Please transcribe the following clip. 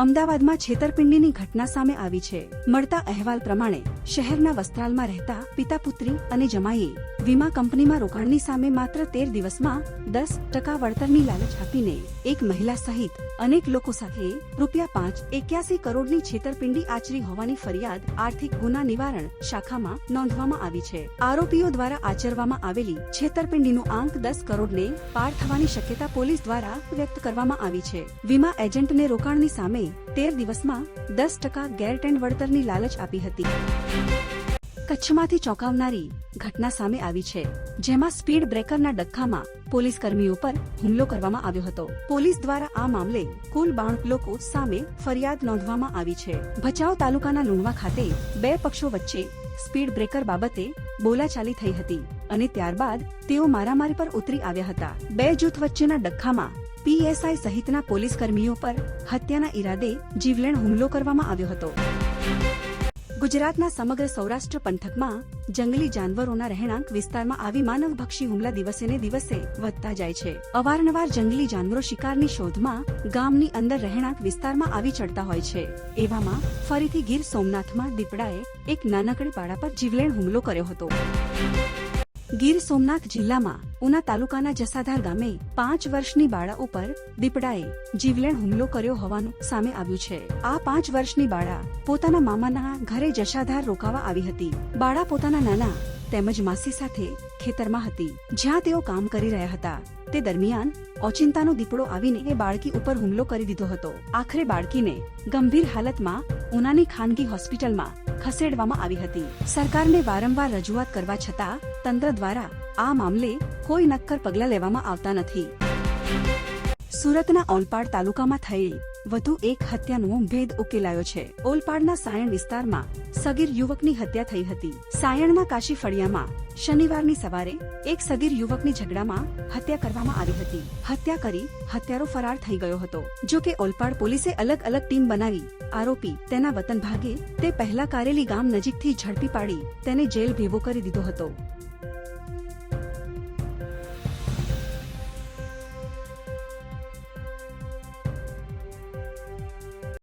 અમદાવાદમાં છેતરપિંડીની ઘટના સામે આવી છે. મળતા અહેવાલ પ્રમાણે શહેરના વસ્ત્રાલમાં રહેતા પિતા પુત્રી અને જમાઈએ વીમા કંપનીમાં રોકાણની સામે માત્ર તેર દિવસમાં દસ ટકા વળતરની લાલચ આપીને એક મહિલા સહિત અનેક લોકો સાથે રૂપિયા પાંચ એક્યાસી કરોડની છેતરપિંડી આચરી હોવાની ફરિયાદ આર્થિક ગુના નિવારણ શાખામાં નોંધવામાં આવી છે. આરોપીઓ દ્વારા આચરવામાં આવેલી છેતરપિંડીનો આંક દસ કરોડને પાર થવાની શક્યતા પોલીસ દ્વારા વ્યક્ત કરવામાં આવી છે. વીમા એજન્ટને રોકાણની સામે તેર દિવસમાં દસ ટકા ગેરટેન્ડ વળતરની લાલચ આપી હતી. કચ્છમાંથી ચોંકાવનારી ઘટના સામે આવી છે, જેમાં સ્પીડ બ્રેકરના ડખ્ખામાં પોલીસ કર્મીઓ પર હુમલો કરવામાં આવ્યો હતો. પોલીસ દ્વારા આ મામલે કુલ બાણ લોકો સામે ફરિયાદ નોંધવામાં આવી છે. ભચાઉ તાલુકાના લુણવા ખાતે બે પક્ષો વચ્ચે સ્પીડ બ્રેકર બાબતે બોલાચાલી થઈ હતી અને ત્યારબાદ તેઓ મારામારી પર ઉતરી આવ્યા હતા. બે જૂથ વચ્ચેના ડખ્ખામાં પીએસઆઈ સહિતના પોલીસ કર્મીઓ પર હત્યાના ઈરાદે જીવલેણ હુમલો કરવામાં આવ્યો હતો. ગુજરાતના સમગ્ર સૌરાષ્ટ્ર પંથકમાં જંગલી જાનવરોના રહેણાંક વિસ્તારમાં આવી માનવભક્ષી હુમલા દિવસે ને દિવસે વધતા જાય છે. અવારનવાર જંગલી જાનવરો શિકારની શોધમાં ગામની અંદર રહેણાંક વિસ્તારમાં આવી ચડતા હોય છે. એવામાં ફરીથી ગીર સોમનાથમાં દીપડાએ એક નાનકડી પાડા પર જીવલેણ હુમલો કર્યો હતો. ગીર સોમનાથ જિલ્લામાં ઉના તાલુકાના જસાધાર ગામે પાંચ વર્ષની બાળા ઉપર દીપડાએ જીવલેણ હુમલો કર્યો હોવાનું સામે આવ્યું છે. આ પાંચ વર્ષની બાળા પોતાના મામાના ઘરે જસાધાર રોકાવા આવી હતી. બાળા પોતાના નાના તેમજ માસી સાથે ખેતરમાં હતી. જ્યાં તેઓ કામ કરી રહ્યા હતા. તે દરમિયાન ઓચિંતાનો દીપડો આવીને એ બાળકી ઉપર હુમલો કરી દીધો હતો. આખરે બાળકીને ગંભીર હાલતમાં ઉનાની ખાનગી હોસ્પિટલમાં ખસેડવામાં આવી હતી. સરકારને વારંવાર રજૂઆત કરવા છતાં તંત્ર દ્વારા આ મામલે કોઈ નક્કર પગલાં લેવામાં આવતા નથી. સુરતના ઓલપાડ તાલુકામાં થયેલ વધુ એક હત્યાનો ભેદ ઉકેલાયો છે. ઓલપાડના સાયણ વિસ્તારમાં સગીર યુવકની હત્યા થઈ હતી. સાયણના કાશી ફળિયામાં શનિવારની સવારે એક સગીર યુવકની ઝઘડામાં હત્યા કરવામાં આવી હતી. હત્યા કરી હત્યારો ફરાર થઈ ગયો હતો. જો કે ઓલપાડ પોલીસે અલગ અલગ ટીમ બનાવી આરોપી તેના વતન ભાગે તે પહેલા કારેલી ગામ નજીકથી ઝડપી પાડી તેને જેલ ભેગો કરી દીધો હતો.